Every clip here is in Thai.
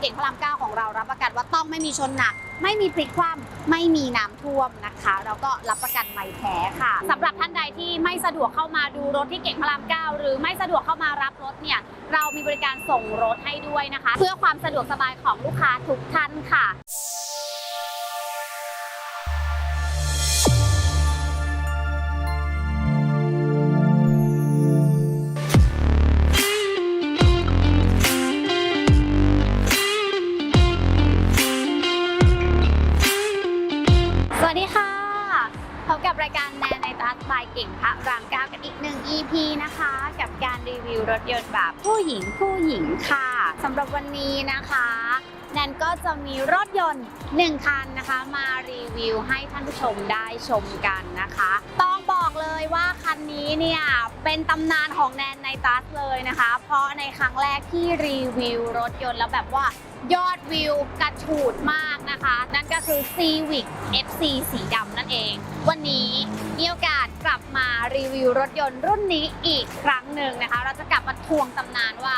เก่งพระรามเก้าของเรารับประกันว่าต้องไม่มีชนหนัก ไม่มีพลิกคว่ำไม่มีน้ำท่วมนะคะเราก็รับประกันไม่แท้ค่ะสำหรับท่านใดที่ไม่สะดวกเข้ามาดูรถที่เก่งพระรามเก้าหรือไม่สะดวกเข้ามารับรถเนี่ยเรามีบริการส่งรถให้ด้วยนะคะ เพื่อความสะดวกสบายของลูกค้าทุกท่านค่ะ ยนต์แบบผู้หญิงผู้หญิงค่ะสำหรับวันนี้นะคะแนนก็จะมีรถยนต์ 1 คันนะคะ มารีวิวให้ท่านผู้ชมได้ชมกันนะคะ ต้องบอกเลยว่าคันนี้เนี่ยเป็นตำนานของแนนในตัสเลยนะคะ เพราะในครั้งแรกที่รีวิวรถยนต์แล้วแบบว่า ยอดวิวกระฉูดมากนะคะ นั่นก็คือ Civic FC สีดำนั่นเอง วันนี้มีโอกาสกลับมารีวิวรถยนต์รุ่นนี้อีกครั้งหนึ่งนะคะ เราจะกลับมาทวงตำนานว่า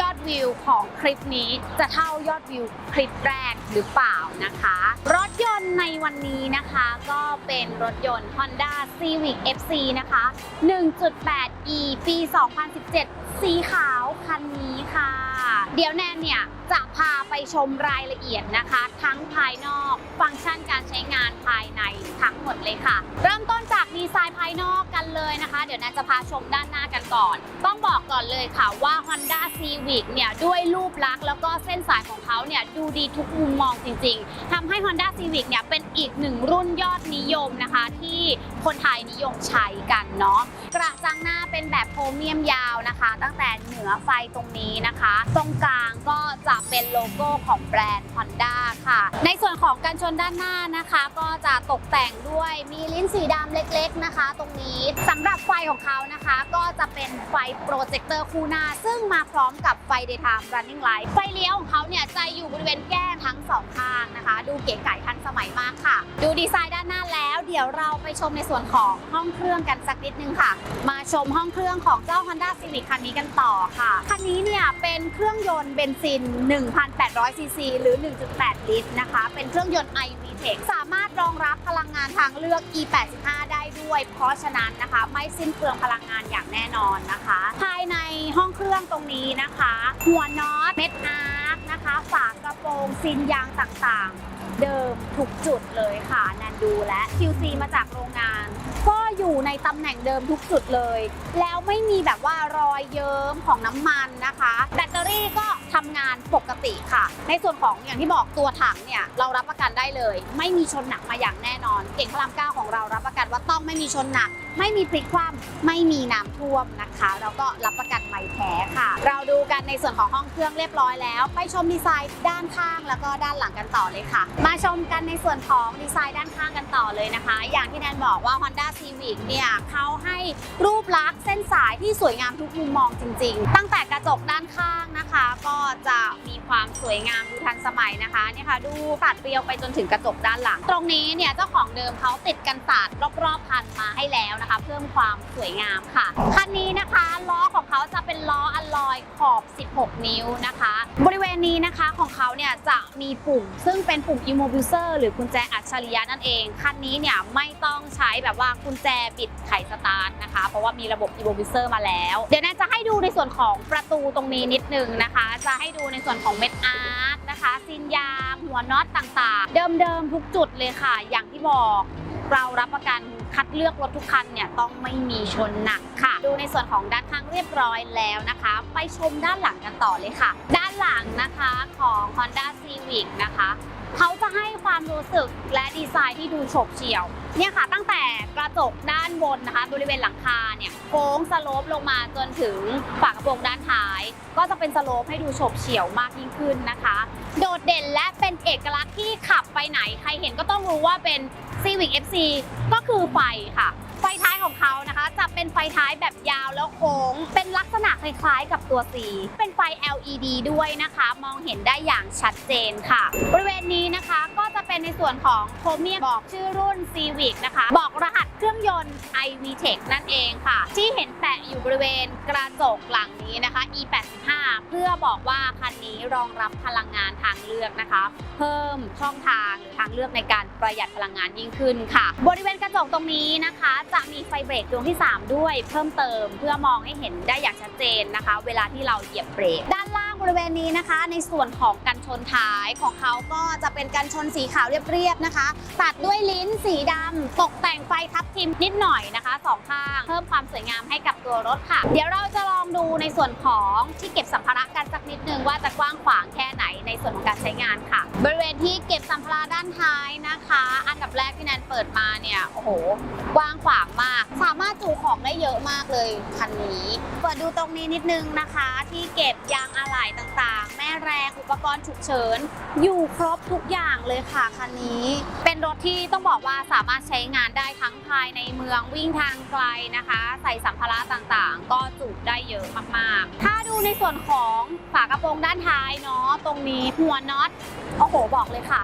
ยอดวิวของคลิปนี้จะเท่ายอดวิวคลิปแรกหรือเปล่านะคะ รถยนต์ในวันนี้นะคะก็เป็นรถยนต์ Honda Civic FC นะคะ 1.8e ปี 2017 สีขาวคันนี้ค่ะ เดี๋ยวแนนเนี่ยจะพาไปชมรายละเอียดนะคะ ทั้งภายนอกฟังก์ชันการใช้งานภายในทั้งหมดเลยค่ะ เริ่มต้นจากดีไซน์ภายนอกกันเลยนะคะ เดี๋ยวแนนจะพาชมด้านหน้ากันก่อน ต้องบอกก่อนเลยค่ะว่า Honda Civic เนี่ยด้วยรูปลักษณ์แล้วก็เส้นสายของเขาเนี่ยดูดีทุกมุมมองจริง ๆทำให้ Honda Civic เนี่ยเป็นอีกหนึ่งรุ่นยอดนิยมนะคะ ที่คนไทยนิยมใช้กันเนาะกระจังหน้าเป็นแบบโครเมียมยาวนะคะ ตั้งแต่เหนือไฟตรงนี้นะคะตรงกลางก็จะเป็นโลโก้ของแบรนด์ Honda ค่ะ ในส่วนของกันชนด้านหน้านะคะ ก็จะตกแต่งด้วยมีลิ้นสีดำเล็กๆนะคะ ตรงนี้สำหรับไฟของเขานะคะ ก็จะเป็นไฟโปรเจคเตอร์คู่หน้า ซึ่งมาพร้อมกับไฟ daytime running light ไฟเลี้ยวของเขาเนี่ยจะอยู่บริเวณแก้มทั้งสองข้างนะคะ ดูเก๋ไก่ทันสมัยมากค่ะ ดูดีไซน์ด้านหน้าแล้วเดี๋ยวเราไปชมในส่วนของห้องเครื่องกันสักนิดนึงค่ะ มาชมห้องเครื่องของเจ้า Honda Civic คันนี้กันต่อค่ะคันนี้เนี่ยเป็นเคครื่องยนต์เบนซิน 1,800 ซีซี หรือ 1.8 ลิตรนะคะ เป็นเครื่องยนต์ iVTEC สามารถรองรับพลังงานทางเลือก E85 ได้ด้วย เพราะฉะนั้นนะคะ ไม่สิ้นเปลืองพลังงานอย่างแน่นอนนะคะ ภายในห้องเครื่องตรงนี้นะคะ หัวน็อตเม็ดอาร์คนะคะ ฝากระโปรงซินยางต่างๆ เดิมทุกจุดเลยค่ะแนนดูและ QC มาจากโรงงาน ก็อยู่ในตำแหน่งเดิมทุกจุดเลย แล้วไม่มีแบบว่าร อยเยิ้มของน้ำมันนะคะ แบตเตอรี่ก็ำงานปกติค่ะ ในส่วนของอย่างที่บอกตัวถังเนี่ยเรารับประกันได้เลย ไม่มีชนหนักมาอย่างแน่นอน เก่งพระรามเก้าของเรารับประกันว่าต้องไม่มีชนหนัก ไม่มีพลิกคว่ำไม่มีน้ำท่วมนะคะเราก็รับประกันไม่แท้ค่ะ เราดูกันในส่วนของห้องเครื่องเรียบร้อยแล้ว ไปชมดีไซน์ด้านข้างแล้วก็ด้านหลังกันต่อเลยค่ะ มาชมกันในส่วนของดีไซน์ด้านข้างกันต่อเลยนะคะ อย่างที่แนนบอกว่า Honda Civic เนี่ยเขาให้รูปลักษณ์เส้นสายที่สวยงามทุกมุมมองจริง ๆ ตั้งแต่กระจกด้านข้างนะคะ ก็จะมีความสวยงามดูทันสมัยนะคะเนี่ยค่ะดูตัดเปรียวไปจนถึงกระจกด้านหลัง ตรงนี้เนี่ยเจ้าของเดิมเขาติดกันสาดรอบๆคันมาให้แล้วนะคะ เพิ่มความสวยงามค่ะคันนี้นะคะล้อของเขาจะเป็นล้ออลลอยขอบ 16 นิ้วนะคะ บริเวณนี้นะคะของเขาเนี่ยจะมีปุ่ม ซึ่งเป็นปุ่ม immobilizer หรือกุญแจอัจฉริยะนั่นเองคันนี้เนี่ยไม่ต้องใช้แบบว่ากุญแจบิดไขสตาร์ทนะคะ เพราะว่ามีระบบ immobilizer มาแล้ว เดี๋ยวแนนจะให้ดูในส่วนของประตูตรงนี้นิดนึงนะคะ จะให้ดูในส่วนของเม็ดอาร์ตนะคะซินยางหัวน็อตต่างๆ เดิมๆทุกจุดเลยค่ะ อย่างที่บอกเรารับประกันคัดเลือกรถทุกคันเนี่ยต้องไม่มีชนหนักค่ะ ดูในส่วนของด้านข้างเรียบร้อยแล้วนะคะ ไปชมด้านหลังกันต่อเลยค่ะ ด้านหลังนะคะของ Honda Civic นะคะ เขาจะให้ความรู้สึกและดีไซน์ที่ดูโฉบเฉี่ยว เนี่ยค่ะตั้งแต่กระจกด้านบนนะคะ บริเวณหลังคาเนี่ยโค้งสโลปลงมาจนถึงฝากระโปรงด้านท้าย ก็จะเป็นสโลปให้ดูโฉบเฉี่ยวมากยิ่งขึ้นนะคะ โดดเด่นและเป็นเอกลักษณ์ที่ขับไปไหน ใครเห็นก็ต้องรู้ว่าเป็น Civic FC ก็คือไฟค่ะ ไฟท้ายของเขานะคะ จะเป็นไฟท้ายแบบยาวแล้วโค้ง เป็นลักษณะคล้ายๆกับตัว C เป็นไฟ LED ด้วยนะคะ มองเห็นได้อย่างชัดเจนค่ะ บริเวณนี้นะคะก็จะเป็นในส่วนของโครเมียบอกชื่อรุ่น Civic นะคะ บอกรหัสเครื่องยนต์ iVTEC นั่นเองค่ะ ที่เห็นแปะอยู่บริเวณกระจกหลังนี้นะคะ E85 เพื่อบอกว่าคันนี้รองรับพลังงานทางเลือกนะคะ เพิ่มช่องทางหรือทางเลือกในการประหยัดพลังงานยิ่งขึ้นค่ะ บริเวณกระจกตรงนี้นะคะ จะมีไฟเบรกดวงที่ 3 ด้วย เพิ่มเติมเพื่อมองให้เห็นได้อย่างชัดเจนนะคะ เวลาที่เราเหยียบเบรก ด้านล่างบริเวณนี้นะคะ ในส่วนของกันชนท้ายของเขาก็จะเป็นกันชนสีขาวเรียบๆนะคะ ตัดด้วยลิ้นสีดำตกแต่งไฟทับทิมนิดหน่อยนะคะสองข้าง เพิ่มความสวยงามให้กับตัวรถค่ะ เดี๋ยวเราจะลองดู ส่วนของที่เก็บสัมภาระกันสักนิดนึงว่าจะกว้างขวางแค่ไหนในส่วนของการใช้งานค่ะ บริเวณที่เก็บสัมภาระด้านท้ายนะคะ อันดับแรกที่แนนเปิดมาเนี่ยโอ้โหกว้างขวางมาก สามารถจุของได้เยอะมากเลยคันนี้เปิดดูตรงนี้นิดนึงนะคะ ที่เก็บยางอะไหล่ต่างๆ แม่แรงอุปกรณ์ฉุกเฉิน อยู่ครบทุกอย่างเลยค่ะคันนี้ เป็นรถที่ต้องบอกว่าสามารถใช้งานได้ทั้งภายในเมืองวิ่งทางไกลนะคะ ใส่สัมภาระต่างๆ ก็จุได้เยอะมากๆถ้าดูในส่วนของฝากระโปรงด้านท้ายเนาะตรงนี้หัวน็อตโอ้โหบอกเลยค่ะ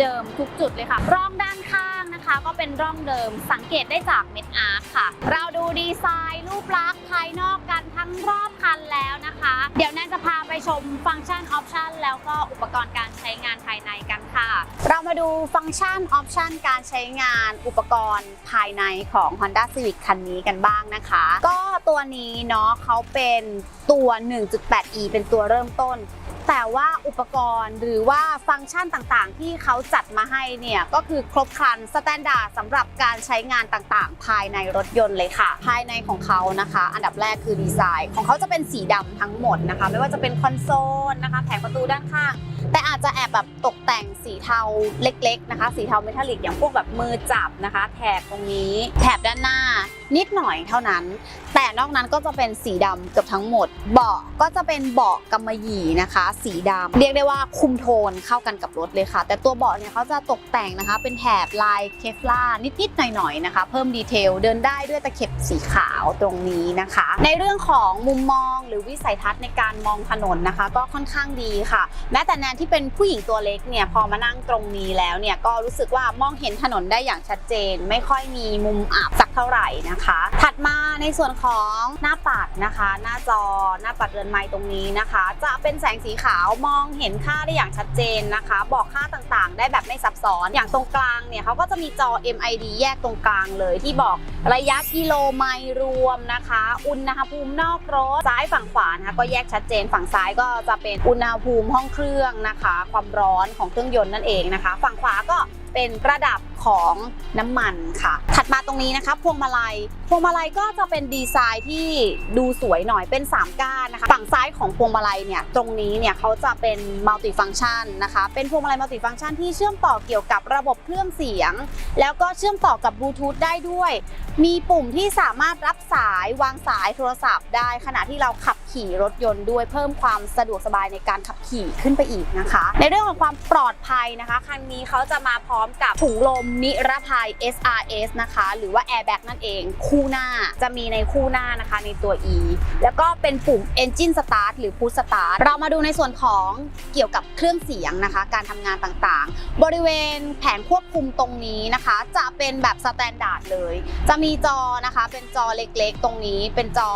เดิมๆทุกจุดเลยค่ะ ร่องด้านข้างนะคะ ก็เป็นร่องเดิมสังเกตได้จากเม็ดอาร์คค่ะ เราดูดีไซน์รูปลักษณ์ภายนอกกันทั้งรอบคันแล้วนะคะ เดี๋ยวแนนจะพาไปชมฟังก์ชันออปชันแล้วก็อุปกรณ์การใช้งาน ดูฟังก์ชันออปชันการใช้งานอุปกรณ์ภายในของ Honda Civic คันนี้กันบ้างนะคะ ก็ตัวนี้เนาะเขาเป็นตัว 1.8e เป็นตัวเริ่มต้น แต่ว่าอุปกรณ์หรือว่าฟังก์ชันต่างๆ ที่เขาจัดมาให้เนี่ยก็คือครบครันสแตนดาร์ดสำหรับการใช้งานต่างๆ ภายในรถยนต์เลยค่ะ ภายในของเขานะคะ อันดับแรกคือดีไซน์ ของเขาจะเป็นสีดำทั้งหมดนะคะ ไม่ว่าจะเป็นคอนโซลนะคะแผงประตูด้านข้าง แต่อาจจะแอบแบบตกแต่งสีเทาเล็ก ๆนะคะ สีเทาเมทัลลิกอย่างพวกแบบมือจับนะคะ แถบตรงนี้ แถบด้านหน้านิดหน่อยเท่านั้น แต่นอกนั้นก็จะเป็นสีดำเกือบทั้งหมด เบาะก็จะเป็นเบาะกำมะหยี่นะคะ สีดำเรียกได้ว่าคุมโทนเข้ากันกับรถเลยค่ะ แต่ตัวเบาะเนี่ยเขาจะตกแต่งนะคะ เป็นแถบลายเคฟลานิดๆหน่อยๆนะคะ เพิ่มดีเทลเดินได้ด้วยตะเข็บสีขาวตรงนี้นะคะ ในเรื่องของมุมมองหรือวิสัยทัศน์ในการมองถนนนะคะ ก็ค่อนข้างดีค่ะ แม้แต่แนนที่เป็นผู้หญิงตัวเล็กเนี่ยพอมานั่งตรงนี้แล้วเนี่ยก็รู้สึกว่ามองเห็นถนนได้อย่างชัดเจน ไม่ค่อยมีมุมอับสักเท่าไหร่นะคะ ถัดมาในส่วนของหน้าปัดนะคะ หน้าจอหน้าปัดเรือนไม้ตรงนี้นะคะ จะเป็นแสงสีขาวมองเห็นค่าได้อย่างชัดเจนนะคะ บอกค่าต่างๆ ได้แบบไม่ซับซ้อนอย่างตรงกลางเนี่ยเขาก็จะมีจอ MID แยกตรงกลางเลยที่บอกระยะกิโลไมล์รวมนะคะ อุณหภูมินอกรถซ้ายฝั่งขวานะคะก็แยกชัดเจน ฝั่งซ้ายก็จะเป็นอุณหภูมิห้องเครื่องนะคะ ความร้อนของเครื่องยนต์นั่นเองนะคะ ฝั่งขวาก็เป็นระดับ ของน้ำมันค่ะ ถัดมาตรงนี้นะคะ พวงมาลัย พวงมาลัยก็จะเป็นดีไซน์ที่ดูสวยหน่อยเป็น 3 ก้านนะคะ ฝั่งซ้ายของพวงมาลัยเนี่ยตรงนี้เนี่ยเขาจะเป็นมัลติฟัง c t ชันนะคะ เป็นพวงมาลัยมัลติฟัง c t ชันที่เชื่อมต่อเกี่ยวกับระบบเครื่องเสียง แล้วก็เชื่อมต่อกับบลูทูธได้ด้วย มีปุ่มที่สามารถรับสายวางสายโทรศัพท์ได้ขณะที่เราขับขี่รถยนต์ด้วยเพิ่มความสะดวกสบายในการขับขี่ขึ้นไปอีกนะคะ ในเรื่องของความปลอดภัยนะคะ คันนี้เขาจะมาพร้อมกับถุงลมนิรภัย SRS นะคะ หรือว่า Airbag นั่นเอง คู่หน้าจะมีในคู่หน้านะคะในตัว E แล้วก็เป็นปุ่ม Engine Start หรือ Push Start เรามาดูในส่วนของเกี่ยวกับเครื่องเสียงนะคะ การทำงานต่างๆ บริเวณแผงควบคุมตรงนี้นะคะ จะเป็นแบบสแตนดาร์ดเลย จะมีจอนะคะ เป็นจอเล็กๆ ตรงนี้เป็นจอ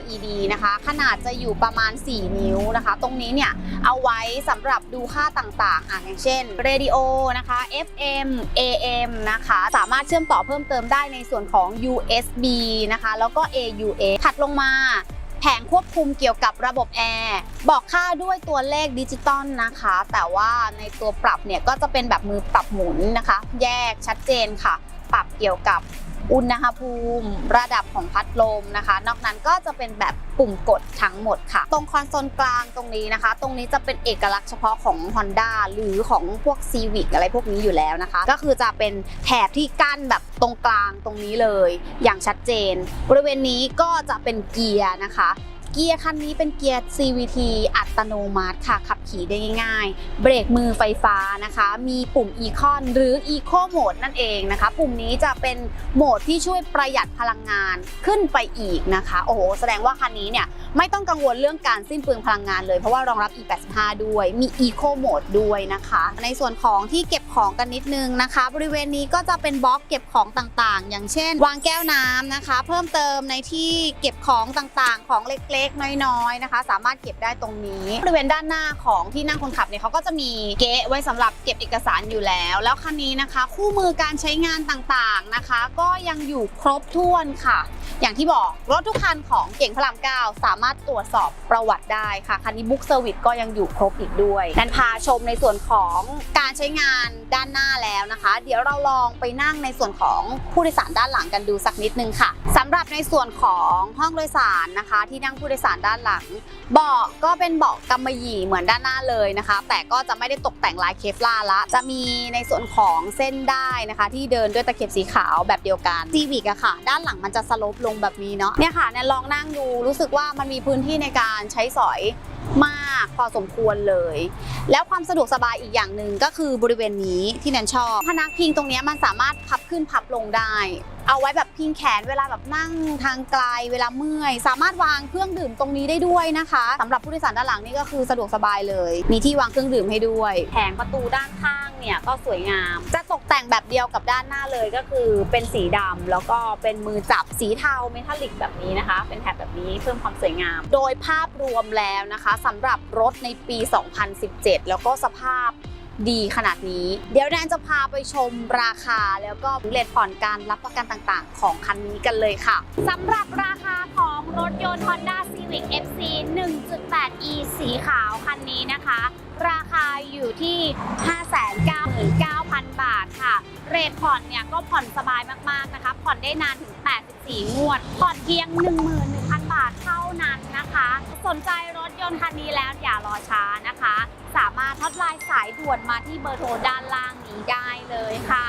LED นะคะ ขนาดจะอยู่ประมาณ 4 นิ้วนะคะ ตรงนี้เนี่ยเอาไว้สำหรับดูค่าต่างๆอะอย่างเช่นเรดิโอนะคะ FM AM นะคะ สามารถเชื่อมต่อเพิ่มเติมได้ในส่วนของ USB นะคะ แล้วก็ AUX ถัดลงมาแผงควบคุมเกี่ยวกับระบบแอร์บอกค่าด้วยตัวเลขดิจิตอลนะคะ แต่ว่าในตัวปรับเนี่ยก็จะเป็นแบบมือปรับหมุนนะคะ แยกชัดเจนค่ะ ปรับเกี่ยวกับ อุณหภูมิระดับของพัดลมนะคะ นอกนั้นก็จะเป็นแบบปุ่มกดทั้งหมดค่ะ ตรงคอนโซลกลางตรงนี้นะคะ ตรงนี้จะเป็นเอกลักษณ์เฉพาะของ Honda หรือของพวก Civic อะไรพวกนี้อยู่แล้วนะคะ ก็คือจะเป็นแถบที่กั้นแบบตรงกลางตรงนี้เลย อย่างชัดเจน บริเวณนี้ก็จะเป็นเกียร์นะคะ เกียร์คันนี้เป็นเกียร์ CVT อัตโนมัติค่ะ ขับขี่ได้ง่ายๆ เบรกมือไฟฟ้านะคะ มีปุ่ม Econ หรือ Eco Mode นั่นเองนะคะ ปุ่มนี้จะเป็นโหมดที่ช่วยประหยัดพลังงานขึ้นไปอีกนะคะ โอ้โห แสดงว่าคันนี้เนี่ยไม่ต้องกังวลเรื่องการสิ้นเปลืองพลังงานเลย เพราะว่ารองรับ E85 ด้วย มี Eco Mode ด้วยนะคะ ในส่วนของที่เก็บ ของกันนิดนึงนะคะ บริเวณนี้ก็จะเป็นบล็อกเก็บของต่างๆ อย่างเช่น วางแก้วน้ำนะคะ เพิ่มเติมในที่เก็บของต่างๆ ของเล็กๆ น้อยๆนะคะ สามารถเก็บได้ตรงนี้ บริเวณด้านหน้าของที่นั่งคนขับเนี่ยเขาก็จะมีเก๊ะไว้สำหรับเก็บเอกสารอยู่แล้ว แล้วคันนี้นะคะ คู่มือการใช้งานต่างๆนะคะ ก็ยังอยู่ครบถ้วนค่ะ อย่างที่บอกรถทุกคันของเก่งพระราม9สามารถตรวจสอบประวัติได้ค่ะคันนี้บุ๊กเซอร์วิสก็ยังอยู่ครบอีกด้วยนันพาชมในส่วนของการใช้งาน ด้านหน้าแล้วนะคะ เดี๋ยวเราลองไปนั่งในส่วนของผู้โดยสารด้านหลังกันดูสักนิดนึงค่ะสำหรับในส่วนของห้องโดยสารนะคะ ที่นั่งผู้โดยสารด้านหลังเบาะก็เป็นเบาะกำมะหยี่เหมือนด้านหน้าเลยนะคะ แต่ก็จะไม่ได้ตกแต่งลายเคฟลาละจะมีในส่วนของเส้นได้นะคะ ที่เดินด้วยตะเข็บสีขาวแบบเดียวกันซีวิกอะค่ะ ด้านหลังมันจะสลบลงแบบนี้เนาะเนี่ยค่ะเนี่ยลองนั่งดูรู้สึกว่ามันมีพื้นที่ในการใช้สอย มากพอสมควรเลย แล้วความสะดวกสบายอีกอย่างหนึ่งก็คือบริเวณนี้ที่แนนชอบพนักพิงตรงนี้มันสามารถพับขึ้นพับลงได้ เอาไว้แบบพิงแขนเวลาแบบนั่งทางไกลเวลาเมื่อย สามารถวางเครื่องดื่มตรงนี้ได้ด้วยนะคะสำหรับผู้โดยสารด้านหลังนี่ก็คือสะดวกสบายเลย มีที่วางเครื่องดื่มให้ด้วยแผงประตูด้านข้างเนี่ยก็สวยงาม จะตกแต่งแบบเดียวกับด้านหน้าเลยก็คือเป็นสีดำแล้วก็เป็นมือจับสีเทาเมทัลลิกแบบนี้นะคะ เป็นแถบแบบนี้เพิ่มความสวยงาม โดยภาพรวมแล้วนะคะสำหรับรถในปี 2017 แล้วก็สภาพ ดีขนาดนี้ เดี๋ยวแนนจะพาไปชมราคาแล้วก็เลทผ่อนการรับประกันต่างๆ ของคันนี้กันเลยค่ะสำหรับราคาของรถยนต์ Honda Civic FC 1.8e สีขาวคันนี้นะคะ ราคาอยู่ที่ 599,000 บาทค่ะ เรทผ่อนเนี่ยก็ผ่อนสบายมากๆนะคะ ผ่อนได้นานถึง 84 งวด ผ่อนเพียง 11,000 บาทเท่านั้นนะคะ สนใจรถยนต์คันนี้แล้วอย่ารอช้านะคะารถทดลายสายด่วนมาที่เบอร์โทรด้านล่างนี้ได้เลยค่ะ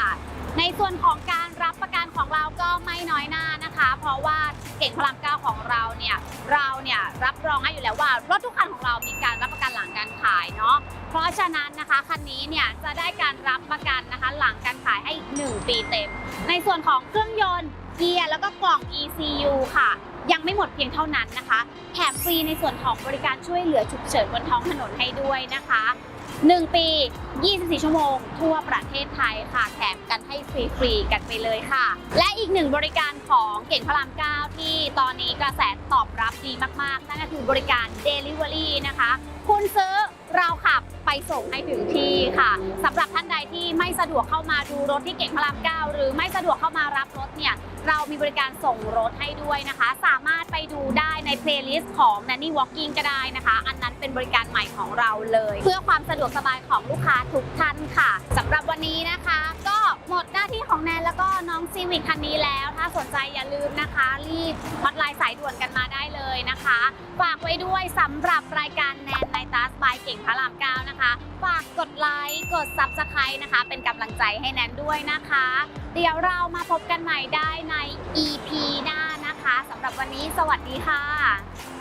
ในส่วนของการรับประกันของเราก็ไม่น้อยหน้านะคะ เพราะว่าเก่งพลังเก้าของเราเนี่ยเราเนี่ยรับรองให้อยู่แล้วว่ารถทุกคันของเรามีการรับประกันหลังการขายเนาะเพราะฉะนั้นนะคะคันนี้เนี่ยจะได้การรับประกันนะคะหลังการขายให้อีก1ปีเต็ม ในส่วนของเครื่องยนต์ เกียร์แล้วก็กล่อง ECU ค่ะ ยังไม่หมดเพียงเท่านั้นนะคะ แถมฟรีในส่วนของบริการช่วยเหลือฉุกเฉินบนท้องถนนให้ด้วยนะคะ 1 ปี 24 ชั่วโมง ทั่วประเทศไทยค่ะ แถมกันให้ฟรีๆกันไปเลยค่ะ และอีกหนึ่งบริการของเก่งพระราม 9 ที่ตอนนี้กระแสตอบรับดีมากๆ นั่นก็คือบริการ Delivery นะคะ คุณซื้อเราขับไปส่งให้ถึงที่ค่ะสำหรับท่านใด สะดวกเข้ามาดูรถที่เก่งพระราม9หรือไม่สะดวกเข้ามารับรถเนี่ยเรามีบริการส่งรถให้ด้วยนะคะ สามารถไปดูได้ในเพลย์ลิสต์ของ Nanny Walking ก็ได้นะคะ อันนั้นเป็นบริการใหม่ของเราเลย เพื่อความสะดวกสบายของลูกค้าทุกท่านค่ะสำหรับวันนี้นะคะ ก็หมดหน้าที่ของแนนแล้วก็น้องซีวิ c คันนี้แล้ว ถ้าสนใจอย่าลืมนะคะ รีบฮอตไลน์สายด่วนกันมาได้เลยนะคะ ฝากไว้ด้วยสำหรับรายการแนนในตัสบายเก่งพระราม9นะคะ ฝากกดไลค์ กด Subscribe นะคะ เป็นกำลังใจให้แนนด้วยนะคะ เดี๋ยวเรามาพบกันใหม่ได้ใน EP หน้านะคะสำหรับวันนี้สวัสดีค่ะ